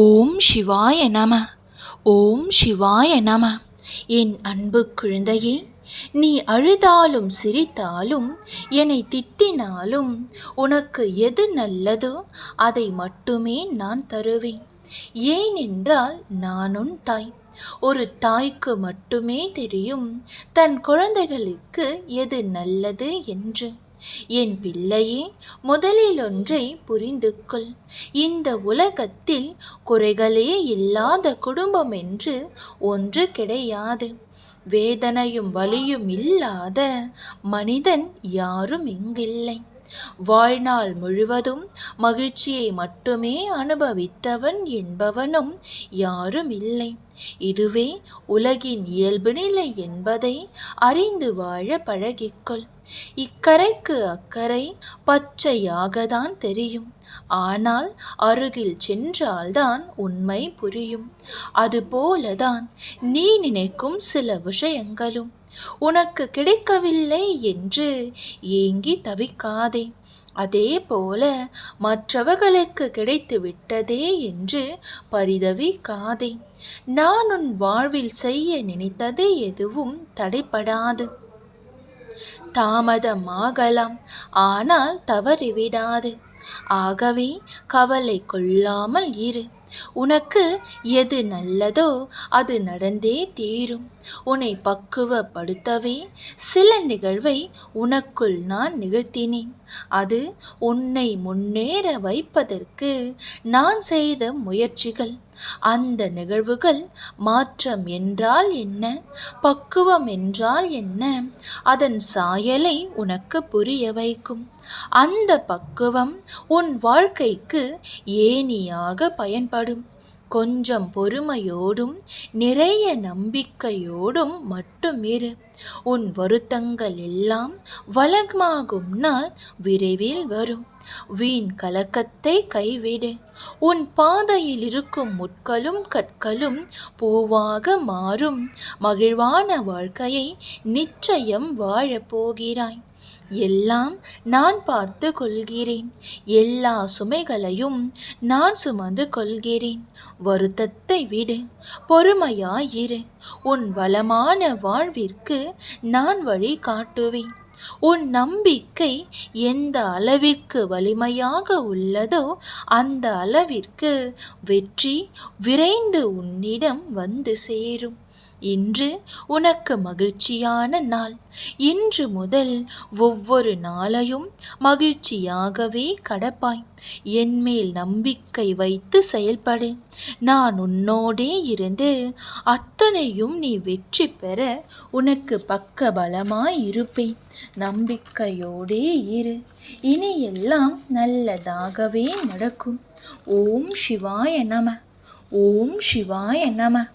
ஓம் சிவாய நம. ஓம் சிவாய நம. என் அன்பு குழந்தையே நீ அழுதாலும் சிரித்தாலும் என்னை திட்டினாலும் உனக்கு எது நல்லதோ அதை மட்டுமே நான் தருவேன். ஏனென்றால் நான் உன் தாய். ஒரு தாய்க்கு மட்டுமே தெரியும் தன் குழந்தைகளுக்கு எது நல்லது என்று. என் பிள்ளையே முதலில் ஒன்றை புரிந்து கொள் இந்த உலகத்தில் குறைகளே இல்லாத குடும்பம் என்று ஒன்று கிடையாது. வேதனையும் வலியும் இல்லாத மனிதன் யாரும் இங்கில்லை. வாழ்நாள் முழுவதும் மகிழ்ச்சியை மட்டுமே அனுபவித்தவன் என்பவனும் யாரும் இல்லை. இதுவே உலகின் இயல்பு நிலை என்பதை அறிந்து வாழ பழகிக்கொள். இக்கரைக்கு அக்கறை பச்சையாகத்தான் தெரியும். ஆனால் அருகில் சென்றால்தான் உண்மை புரியும். அதுபோலதான் நீ நினைக்கும் சில விஷயங்களும். உனக்கு கிடைக்கவில்லை என்று ஏங்கி தவிக்காதே. அதே போல மற்றவர்களுக்கு கிடைத்து விட்டதே என்று பரிதவிக்காதே நான் உன் வாழ்வில் செய்ய நினைத்தது எதுவும் தடைப்படாது தாமதமாகலாம் ஆனால் தவறிவிடாது. ஆகவே கவலை கொள்ளாமல் இரு. உனக்கு எது நல்லதோ அது நடந்தே தீரும். உன்னை பக்குவப்படுத்தவே சில நிகழ்வை உனக்குள் நான் நிகழ்த்தினேன். அது உன்னை முன்னேற வைப்பதற்கு நான் செய்த முயற்சிகள். அந்த நிகழ்வுகள் மாற்றம் என்றால் என்ன? பக்குவம் என்றால் என்ன? அதன் சாயலை உனக்கு புரிய வைக்கும். அந்த பக்குவம் உன் வாழ்க்கைக்கு ஏனியாக பயன்படும். கொஞ்சம் பொறுமையோடும் நிறைய நம்பிக்கையோடும் மட்டும் இரு உன் வருத்தங்கள் எல்லாம் வளமாகும் நாள் விரைவில் வரும். வீண் கலக்கத்தை கைவிடு. உன் பாதையில் இருக்கும் முட்களும் கற்களும் பூவாக மாறும். மகிழ்வான வாழ்க்கையை நிச்சயம் வாழப் போகிறாய் எல்லாம் நான் பார்த்து கொள்கிறேன். எல்லா சுமைகளையும் நான் சுமந்து கொள்கிறேன். வருத்தத்தை விடு பொறுமையாயிரு. உன் வளமான வாழ்விற்கு நான் வழி காட்டுவேன். உன் நம்பிக்கை எந்த அளவிற்கு வலிமையாக உள்ளதோ அந்த அளவிற்கு வெற்றி விரைந்து உன்னிடம் வந்து சேரும். இன்று உனக்கு மகிழ்ச்சியான நாள். இன்று முதல் ஒவ்வொரு நாளையும் மகிழ்ச்சியாகவே கடப்பாய். என்மேல் நம்பிக்கை வைத்து செயல்படு. நான் உன்னோடே இருந்து அத்தனையும் நீ வெற்றி பெற உனக்கு பக்க பலமாய் இருப்பேன். நம்பிக்கையோடே இரு. இனி எல்லாம் நல்லதாகவே நடக்கும். ஓம் சிவாய நம. ஓம் சிவாய நம.